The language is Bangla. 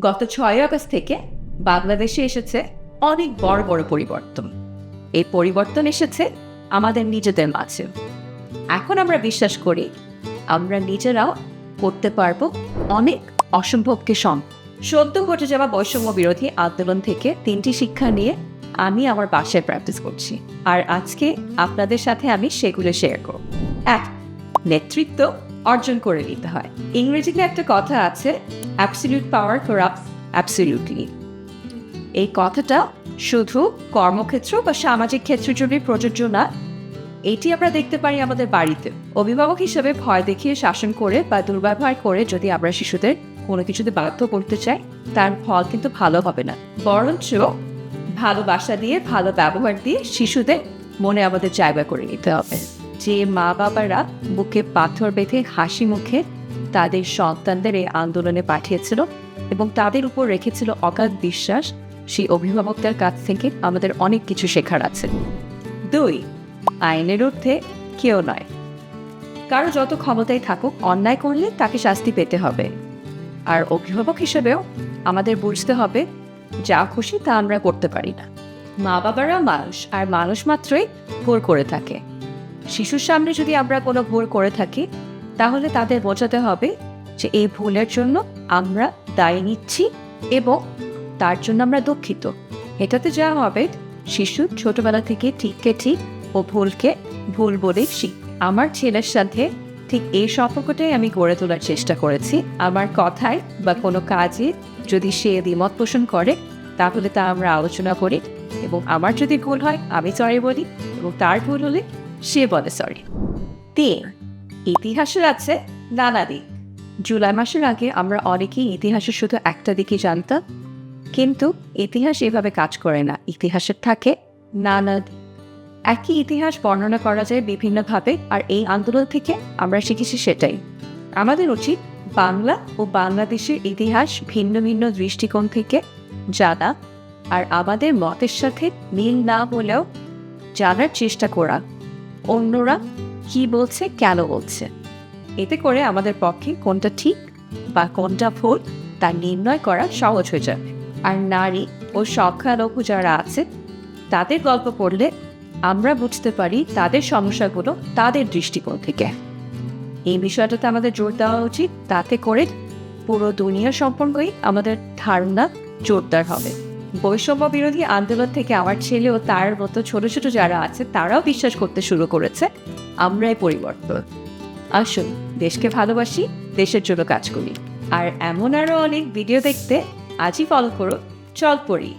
গত ছয় আগস্ট থেকে বাংলাদেশে এসেছে অনেক বড় বড় পরিবর্তন। এই পরিবর্তন এসেছে আমাদের নিজেদের মাঝে। এখন আমরা বিশ্বাস করি আমরা নিজেরাও করতে পারব অনেক অসম্ভবকে সম। সদ্য ঘটে যাওয়া বৈষম্য বিরোধী আন্দোলন থেকে তিনটি শিক্ষা নিয়ে আমি আমার বাসায় প্র্যাকটিস করছি। আর আজকে আপনাদের সাথে আমি সেগুলো শেয়ার করব। এক, নেতৃত্ব অর্জন করে নিতে হয়। ইংরেজিতে একটা কথা আছে অ্যাবসলিউট পাওয়ার করাপ্ট অ্যাবসলিউটলি এই কথাটা শুধু কর্মক্ষেত্র বা সামাজিক ক্ষেত্রের জন্যই প্রযোজ্য না, এটি আমরা দেখতে পারি আমাদের বাড়িতে। অভিভাবক হিসেবে ভয় দেখিয়ে শাসন করে বা দুর্ব্যবহার করে যদি আমরা শিশুদের কোনো কিছুতে বাধ্য করতে চাই, তার ফল কিন্তু ভালো হবে না। বরঞ্চ ভালোবাসা দিয়ে, ভালো ব্যবহার দিয়ে শিশুদের মনে আমাদের জায়গা করে নিতে হবে। যে মা বাবারা বুকে পাথর বেঁধে হাসি মুখে তাদের সন্তানদের এই আন্দোলনে পাঠিয়েছিল এবং তাদের উপর রেখেছিল অগাধ বিশ্বাস, সেই অভিভাবকদের কাছ থেকে আমাদের অনেক কিছু শেখার আছে। দুই, আইনের ঊর্ধ্বে কেউ নয়। কারও যত ক্ষমতায় থাকুক, অন্যায় করলে তাকে শাস্তি পেতে হবে। আর অভিভাবক হিসেবেও আমাদের বুঝতে হবে, যা খুশি তা আমরা করতে পারি না। মা বাবারা মানুষ, আর মানুষ মাত্রই ভুল করে থাকে। শিশুর সামনে যদি আমরা কোনো ভুল করে থাকি, তাহলে তাদের বোঝাতে হবে যে এই ভুলের জন্য আমরা দায় নিচ্ছি এবং তার জন্য আমরা দুঃখিত। এটাতে যা হবে, শিশু ছোটবেলা থেকে ঠিককে ঠিক ও ভুলকে ভুল বলে শিখ আমার ছেলের সাথে ঠিক এই সম্পর্কটাই আমি গড়ে তোলার চেষ্টা করেছি। আমার কথায় বা কোনো কাজে যদি সে দ্বিমত পোষণ করে, তাহলে তা আমরা আলোচনা করি এবং আমার যদি ভুল হয়, আমি সরি বলি এবং তার ভুল হলে সে বলে সরি তিন, ইতিহাসের আছে নানা দিক। জুলাই মাসের আগে আমরা অনেকেই ইতিহাসের শুধু একটা দিকই জানতাম, কিন্তু ইতিহাস এভাবে কাজ করে না। ইতিহাসের থাকে নানা দিক। একই ইতিহাস বর্ণনা করা যায় বিভিন্নভাবে, আর এই আন্দোলন থেকে আমরা শিখেছি সেটাই। আমাদের উচিত বাংলা ও বাংলাদেশের ইতিহাস ভিন্ন ভিন্ন দৃষ্টিকোণ থেকে জানা, আর আমাদের মতের সাথে মিল না হলেও জানার চেষ্টা করা। অন্যরা কি বলছে, কেন বলছে। এতে করে আমাদের পক্ষে কোনটা ঠিক বা কোনটা ভুল তা নির্ণয় করা সহজ হয়ে যাবে। আর নারী ও সংখ্যালঘু যারা আছে, তাদের গল্প পড়লে আমরা বুঝতে পারি তাদের সমস্যাগুলো তাদের দৃষ্টিকোণ থেকে। এই বিষয়টাতে আমাদের জোর দেওয়া উচিত। তাতে করে পুরো দুনিয়া সম্পর্কেই আমাদের ধারণা জোরদার হবে। বৈষম্য বিরোধী আন্দোলন থেকে আমার ছেলে ও তার মতো ছোট ছোট যারা আছে, তারাও বিশ্বাস করতে শুরু করেছে। আমরাই পরিবর্তন। আসুন, দেশকে ভালোবাসি, দেশের জন্য কাজ করি। আর এমন আরও অনেক ভিডিও দেখতে আজই ফলো করো চল পড়ি।